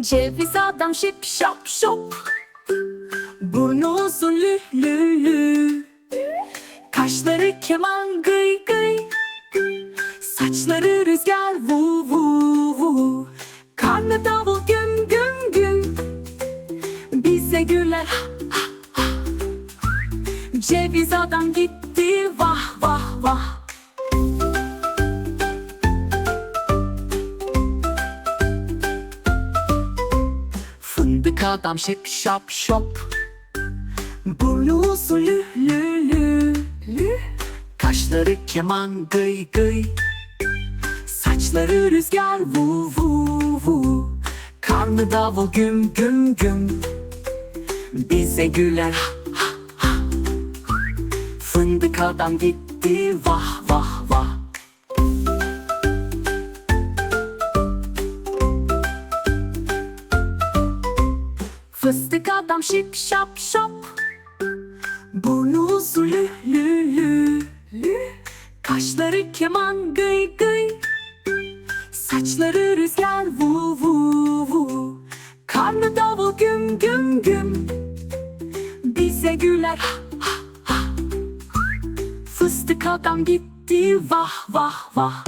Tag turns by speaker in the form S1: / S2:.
S1: Ceviz adam şip şap şop. Burnu uzun lü lü lü Kaşları keman gıy gıy. Saçları rüzgar vu vu vu. Karnı davul güm güm güm. Bize güler ha ha ha. Ceviz adam gitti vah vah vah Fındık adam şıp şap şop. Burnu uzun lü lü lü lü. Kaşları keman gıy gıy. Saçları rüzgar vu vu vu. Karnı davul güm güm güm. Bize güler ha ha ha. Fındık adam gitti vah vah vah Fıstık adam şip şap şop. Burnu uzun lü lü lü. Kaşları keman gıy gıy. Saçları rüzgar vu vu vu. Karnı davul güm güm güm. Bize güler ha ha ha. Fıstık adam gitti vah vah vah